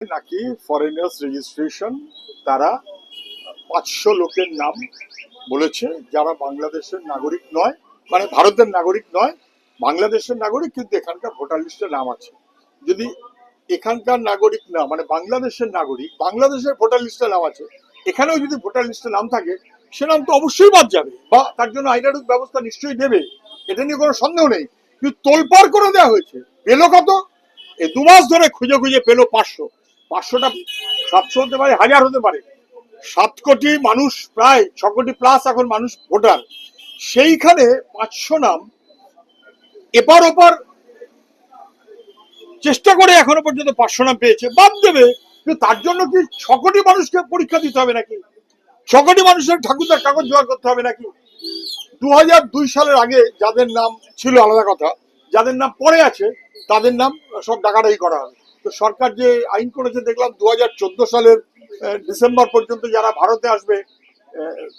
নাকি foreigners registration তারা পাঁচশো লোকের নাম বলেছে, যারা বাংলাদেশের নাগরিক নয় মানে ভারতের নাগরিক নয়, বাংলাদেশের নাগরিক, কিন্তু এখানকার ভোটার লিস্টে নাম আছে। যদি এখানকার নাগরিক না মানে বাংলাদেশের নাগরিক, বাংলাদেশের ভোটার লিস্টে নাম আছে, এখানেও যদি ভোটার লিস্টে নাম থাকে, সে নাম তো অবশ্যই বাদ যাবে, বা তার জন্য আইনানুক ব্যবস্থা নিশ্চয়ই দেবে এটা নিয়ে কোনো সন্দেহ নেই। কিন্তু তোলপাড় করে দেওয়া হয়েছে, পেল কত? এই দু মাস ধরে খুঁজে খুঁজে পেল পাঁচশো। পাঁচশোটা, সাতশো হতে পারে, হাজার হতে পারে। সাত কোটি মানুষ প্রায়, ছ কোটি প্লাস এখন মানুষ ভোটার। সেইখানে পাঁচশো নাম এপার ওপার চেষ্টা করে এখনও পর্যন্ত পাঁচশো নাম পেয়েছে। বাদ দেবে তার জন্য কি ছ কোটি মানুষকে পরীক্ষা দিতে হবে নাকি? ছ কোটি মানুষের ঠাকুরদার কাগজ জোগাড় করতে হবে নাকি? দু হাজার দুই সালের আগে যাদের নাম ছিল আলাদা কথা, যাদের নাম পরে আছে, তাদের নাম সব ডাকাডাকি করা হবে। তো সরকার যে আইন করেছে দেখলাম দু হাজার চোদ্দ সালের ডিসেম্বর পর্যন্ত যারা ভারতে আসবে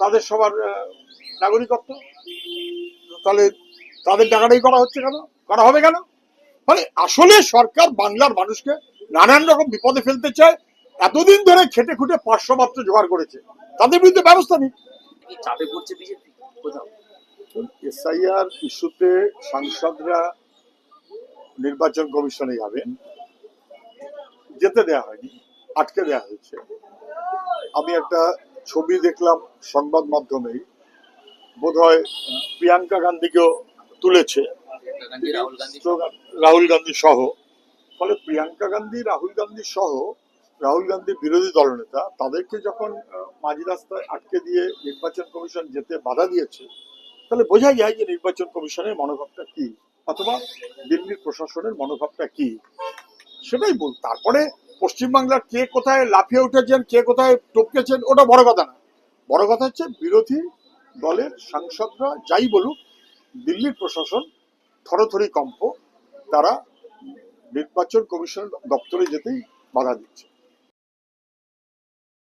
তাদের সবার নাগরিকত্ব। তাহলে তাদের ডাকাডাকি করা হচ্ছে কেন? করা হবে কেন? মানে আসলে সরকার বাংলার মানুষকে নানান রকম বিপদে ফেলতে চায় এতদিন ধরে খেটে খুঁটে পাঁচশো মাত্র জোগাড় করেছে। তাদের বিরুদ্ধে ব্যবস্থা নেই কি চাপে পড়ছে বিজেপি? এসআইআর ইস্যুতে সাংসদরা নির্বাচন কমিশনে যাবেন। যেতে দেয়া হয়নি আটকে দেয়া হয়েছে। আমি একটা ছবি দেখলাম সংবাদ মাধ্যমেই বোধহয় প্রিয়াঙ্কা গান্ধীকেও তুলেছে। রাহুল গান্ধী সহ। ফলে প্রিয়াঙ্কা গান্ধী রাহুল গান্ধী সহ রাহুল গান্ধী বিরোধী দলনেতা তাদেরকে যখন মাঝ রাস্তায় আটকে দিয়ে নির্বাচন কমিশন যেতে বাধা দিয়েছে তাহলে বোঝা যায় যে নির্বাচন কমিশনের মনোভাবটা কি অথবা দিল্লির প্রশাসনের মনোভাবটা কি। সেটাই বল। তারপরে পশ্চিমবাংলার কে কোথায় লাফিয়ে উঠেছেন, কে কোথায় টপকেছেন, ওটা বড় কথা না। বড় কথা হচ্ছে বিরোধী দলের সাংসদরা যাই বলুক, দিল্লির প্রশাসন থরথরি কম্প, তারা নির্বাচন কমিশন দপ্তরে যেতেই বাধা দিচ্ছে।